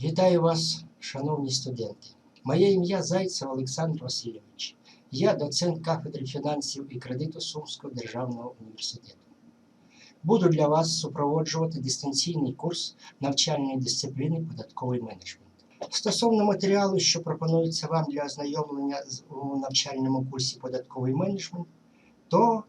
Вітаю вас, шановні студенти. Моє ім'я Зайцев Олександр Васильович. Я доцент кафедри фінансів і кредиту Сумського державного університету. Буду для вас супроводжувати дистанційний курс навчальної дисципліни податковий менеджмент. Стосовно матеріалу, що пропонується вам для ознайомлення у навчальному курсі податковий менеджмент, то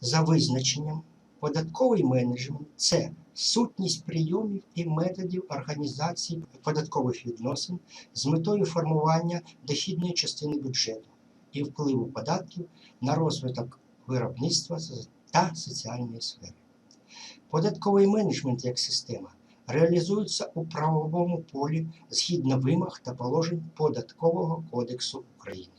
за визначенням податковий менеджмент це сутність прийомів і методів організації податкових відносин з метою формування дохідної частини бюджету і впливу податків на розвиток виробництва та соціальної сфери. Податковий менеджмент як система реалізується у правовому полі згідно вимог та положень Податкового кодексу України.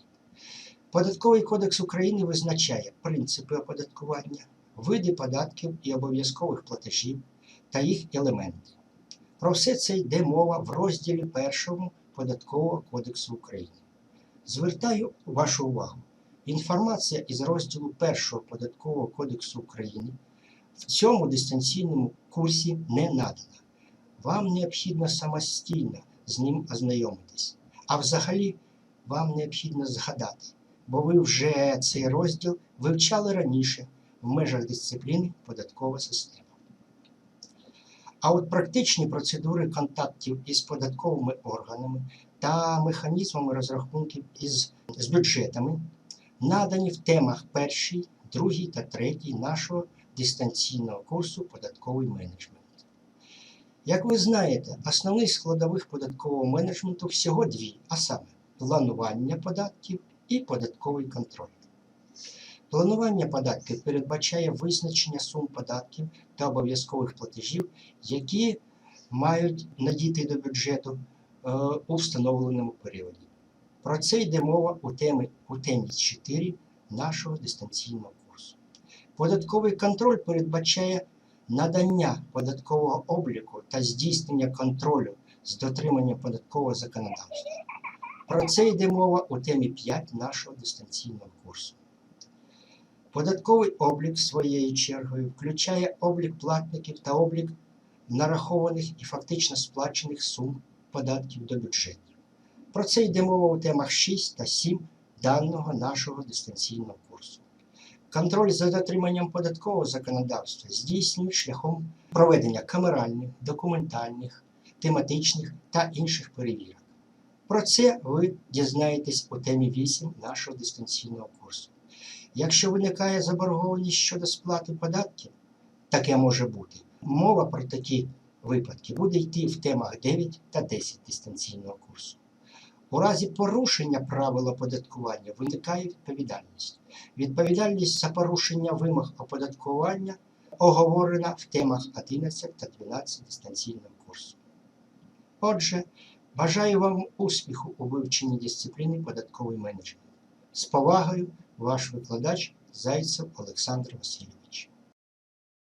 Податковий кодекс України визначає принципи оподаткування, види податків і обов'язкових платежів та їх елементи. Про все це йде мова в розділі першому Податкового кодексу України. Звертаю вашу увагу. Інформація із розділу першого Податкового кодексу України в цьому дистанційному курсі не надана. Вам необхідно самостійно з ним ознайомитись. А взагалі вам необхідно згадати, бо ви вже цей розділ вивчали раніше в межах дисципліни податкова система. А от практичні процедури контактів із податковими органами та механізмами розрахунків із, з бюджетами надані в темах першій, другій та третій нашого дистанційного курсу податковий менеджмент. Як ви знаєте, основних складових податкового менеджменту всього дві, а саме планування податків і податковий контроль. Планування податків передбачає визначення сум податків та обов'язкових платежів, які мають надійти до бюджету е, у встановленому періоді. Про це йде мова у темі, у темі 4 нашого дистанційного курсу. Податковий контроль передбачає надання податкового обліку та здійснення контролю з дотриманням податкового законодавства. Про це йде мова у темі 5 нашого дистанційного курсу. Податковий облік своєю чергою включає облік платників та облік нарахованих і фактично сплачених сум податків до бюджетів. Про це йде мова у темах 6 та 7 даного нашого дистанційного курсу. Контроль за дотриманням податкового законодавства здійснюють шляхом проведення камеральних, документальних, тематичних та інших перевірок. Про це ви дізнаєтесь у темі 8 нашого дистанційного курсу. Якщо виникає заборгованість щодо сплати податків, таке може бути. Мова про такі випадки буде йти в темах 9 та 10 дистанційного курсу. У разі порушення правил оподаткування виникає відповідальність. Відповідальність за порушення вимог оподаткування оговорена в темах 11 та 12 дистанційного курсу. Отже, бажаю вам успіху у вивченні дисципліни податковий менеджмент. З повагою, ваш викладач Зайцев Олександр Васильович.